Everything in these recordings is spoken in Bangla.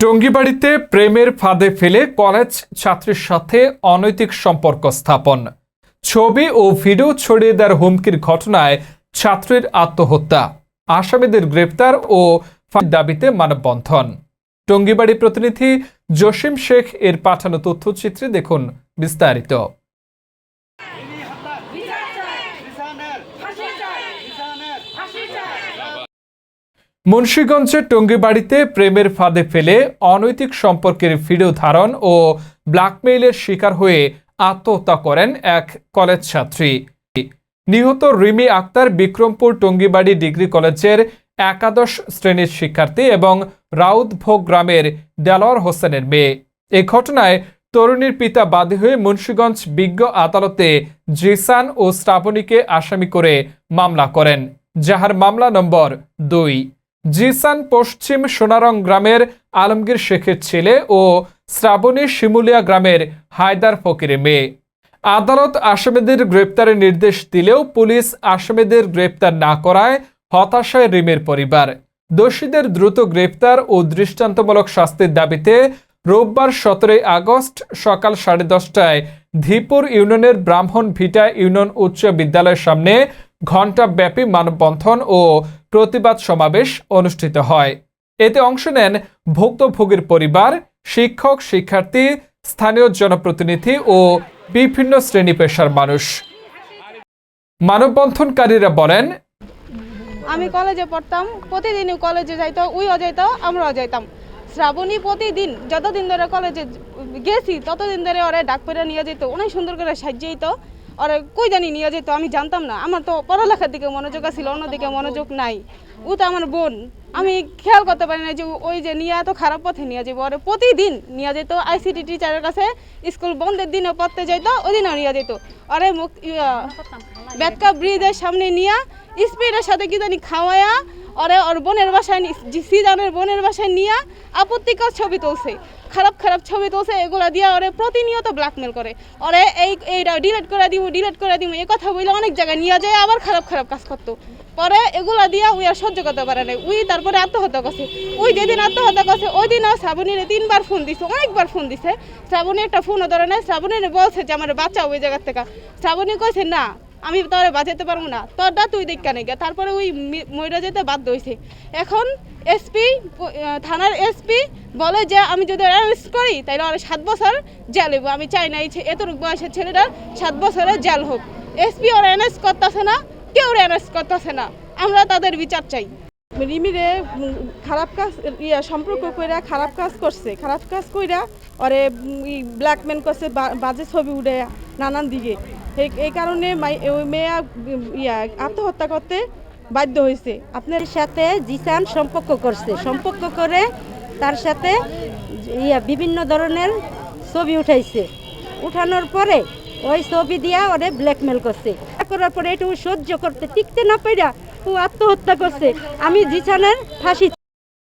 টঙ্গিবাড়িতে প্রেমের ফাঁদে ফেলে কলেজ ছাত্রীর সাথে অনৈতিক সম্পর্ক স্থাপন। ছবি ও ভিডিও ছড়িয়ে দেওয়ার হুমকির ঘটনায় ছাত্রীর আত্মহত্যা। আসামিদের গ্রেপ্তার ও দাবিতে মানববন্ধন। টঙ্গিবাড়ি প্রতিনিধি জসিম শেখ এর পাঠানো তথ্যচিত্রে দেখুন বিস্তারিত। মুন্সীগঞ্জের টঙ্গিবাড়িতে প্রেমের ফাঁদে ফেলে অনৈতিক সম্পর্কের ভিডিও ধারণ ও ব্ল্যাকমেইলের শিকার হয়ে আত্মহত্যা করেন এক কলেজ ছাত্রী। নিহত রিমি আক্তার বিক্রমপুর টঙ্গিবাড়ি ডিগ্রি কলেজের একাদশ শ্রেণির শিক্ষার্থী এবং রাউতভোগ গ্রামের দেলোয়ার হোসেনের মেয়ে। এ ঘটনায় তরুণীর পিতা বাদী হয়ে মুন্সীগঞ্জ বিজ্ঞ আদালতে জিসান ও শ্রাবণীকে আসামি করে মামলা করেন, যাহার মামলা নম্বর দুই। জিসান পশ্চিম সোনারং গ্রামের আলমগীর শেখের ছেলে ও শ্রাবণী শিমুলিয়া গ্রামের হায়দার ফকিরের মেয়ে। আদালত আসামিদের গ্রেপ্তারের নির্দেশ দিলেও পুলিশ আসামিদের গ্রেপ্তার না করায় হতাশায় রিমের পরিবার। দোষীদের দ্রুত গ্রেপ্তার ও দৃষ্টান্তমূলক শাস্তির দাবিতে রোববার সতেরোই আগস্ট সকাল সাড়ে দশটায় ধীপুর ইউনিয়নের ব্রাহ্মণ ভিটা ইউনিয়ন উচ্চ বিদ্যালয়ের সামনে ঘণ্টাব্যাপী মানববন্ধন ও প্রতিবাদ সমাবেশ অনুষ্ঠিত হয়। এতে অংশ নেন ভুক্তভোগীর পরিবার, শিক্ষক, শিক্ষার্থী, স্থানীয় জনপ্রতিনিধি ও বিভিন্ন শ্রেণি পেশার মানুষ। মানববন্ধনকারীরা বলেন, আমি কলেজে পড়তাম, প্রতিদিনই কলেজে যাইতো, উইও যাইতো, আমরাও যাইতাম। শ্রাবণী প্রতিদিন, যতদিন ধরে কলেজে গেছি, ততদিন ধরে ওরে ডাক নিয়ে যেত অনেক সুন্দর করে সাজিয়ে ওরে কই জানি নিয়ে যেত আমি জানতাম না। আমার তো পড়ালেখার দিকে মনোযোগ আছিল অন্যদিকে মনোযোগ নাই। ও তো আমার বোন। আমি খেয়াল করতে পারি না যে ওই যে নিয়ে এত খারাপ পথে নিয়ে যাব ওরে প্রতিদিন নিয়ে যেত আইসিটি টিচারের কাছে স্কুল বন্ধের দিনও পড়তে যেত ওই দিনও নিয়ে যেত। ওরে মুখ ব্যাটকা ব্রিজের সামনে নিয়ে স্পিডের সাথে কি জানি খাওয়ায়া ওরে ওর বোনের বাসায় সিজানের বোনের বাসায় নিয়ে আপত্তিকর ছবি তুলছে। খারাপ খারাপ ছবি তুলছে, এগুলা দিয়ে ওরে প্রতিনিয়ত ব্ল্যাকমেল করে। ওরে এই, এইটা ডিলিট করে দিব ডিলিট করে দিব এই কথা বলে অনেক জায়গায় নিয়ে যায়, আবার খারাপ খারাপ কাজ করতো। পরে এগুলা দিয়া উই আর সহ্য করতে পারে না উই তারপরে আত্মহত্যা করছে। উই যেদিন আত্মহত্যা করছে, ওই দিনও শ্রাবণীরে তিনবার ফোন দিছে, অনেকবার ফোন দিছে। শ্রাবণী একটা ফোনও ধরে নাই, শ্রাবণীরে বলছে যে, আমার বাচ্চা ওই জায়গার থেকে। শ্রাবণী কইছে, না। আমি তোরে বাঁচাতে পারব না। তোরটা তুই দেখা নেই তারপরে ওই মি- মইরা যেতে বাধ্য হয়েছে এখন এসপি থানার এসপি বলে যে, আমি যদি অ্যারেস্ট করি তাহলে ওর সাত বছর জেল হইব। আমি চাই না এই এতটুকু বয়সের ছেলেটার সাত বছরের জেল হোক। এসপি ওর অ্যারেস্ট করতেছে না, কেউ অ্যারেস্ট করতেছে না। আমরা তাদের বিচার চাই। রিমিরে খারাপ কাজ, ইয়া, সম্পর্ক কইরা খারাপ কাজ করছে। খারাপ কাজ কইরা ওরে ব্ল্যাকমেল করছে বাজে ছবি উঠে নানান দিকে। এই কারণে ওই মেয়ে, ইয়া, আত্মহত্যা করতে বাধ্য হয়েছে আপনার সাথে জিসান সম্পর্ক করছে। সম্পর্ক করে তার সাথে, ইয়া, বিভিন্ন ধরনের ছবি উঠাইছে। উঠানোর পরে ওই ছবি দিয়া ওরে ব্ল্যাকমেল করছে। করার পরে একটু সহ্য করতে, টিকতে না পেরা ও আত্মহত্যা করছে। আমি জিসানের ফাঁসি,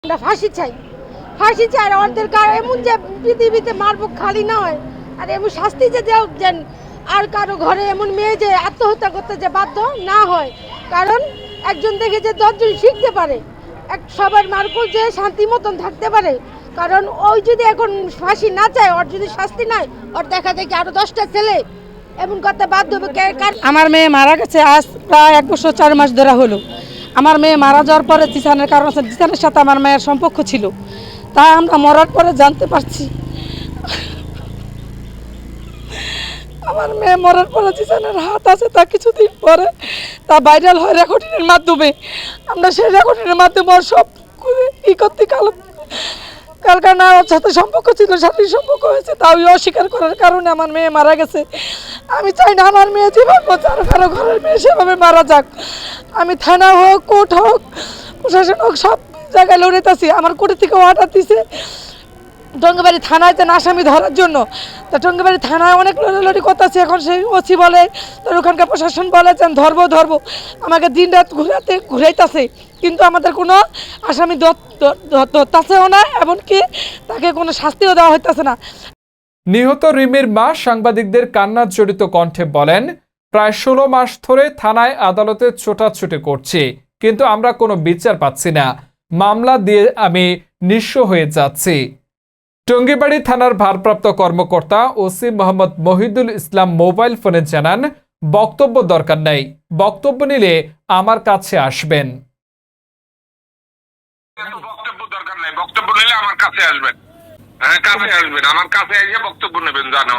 আমরা ফাঁসি চাই। ফাঁসি চাই আর ওদের এমন যে পৃথিবীতে মারবো খালি না হয়। আর এমন শাস্তি যে দেও যেন আর কারও ঘরে এমন মেয়ে যে আত্মহত্যা করতে যে বাধ্য না হয়। কারণ একজন দেখে যে দশজন শিখতে পারে। এক সবার মার্কুল যে শান্তি মতন থাকতে পারে। কারণ ওই যদি এখন ফাঁসি না চায়, ওর যদি শাস্তি নাই, ওর দেখা দেখি আরও দশটা ছেলে এমন করতে বাধ্য হবে। আমার মেয়ে মারা গেছে আজ প্রায় এক বছর চার মাস ধরে হলো। আমার মেয়ে মারা যাওয়ার পরে জিসানের কারণ জিসানের সাথে আমার মেয়ের সম্পর্ক ছিল। তা আমরা মরার পরে জানতে পারছি। আমার মেয়ে মরার পরে জিসানের হাত আছে, তা কিছুদিন পরে তা ভাইরাল হয় রেকর্ডিংয়ের মাধ্যমে। আমরা সেই রেকর্ডিংয়ের মাধ্যমে ওর সব ই করতে কাল কারখানা সাথে সম্পর্ক ছিল, শারীরিক সম্পর্ক হয়েছে, তাও অস্বীকার করার কারণে আমার মেয়ে মারা গেছে। আমি চাই না আমার মেয়ে মতো আর কারও ঘরের মেয়ে সেভাবে মারা যাক। আমি থানা হোক, কোর্ট হোক, প্রশাসন হোক, সব জায়গায় লড়িতেছি আমার কোর্ট থেকে অর্ডার দিছে। টঙ্গিবাড়ি থানায় যেন আসামি ধরার জন্য। তা টঙ্গিবাড়ি থানায় অনেক লড়ালড়ি করতেছে, এখন সেই ওসি বলে, তোর ওখানকার প্রশাসন বলে যে, ধরবো ধরবো। আমাকে দিন রাত ঘুরাতে, ঘুরাইতেছে, কিন্তু আমাদের কোনো আসামি ধরতেছেও না, এমনকি তাকে কোনো শাস্তিও দেওয়া হইতেছে না। নিহত রিমির মা সাংবাদিকদের কান্নার জড়িত কণ্ঠে বলেন, প্রায় ষোলো মাস ধরে থানায় আদালতে ছোটাছুটি করছি, কিন্তু আমরা কোনো বিচার পাচ্ছি না। মামলা দিয়ে আমি নিঃস্ব হয়ে যাচ্ছি। টঙ্গিবাড়ি থানার ভারপ্রাপ্ত কর্মকর্তা ওসি মোহাম্মদ মহিদুল ইসলাম মোবাইল ফোনে জানান, বক্তব্য দরকার নেই, বক্তব্য নিলে আমার কাছে আসবেন। বক্তব্য দরকার নাই, বক্তব্য নিলে আমার কাছে আসবেন। হ্যাঁ কাছে আসবেন, আমার কাছে এসে বক্তব্য নেবেন জানো।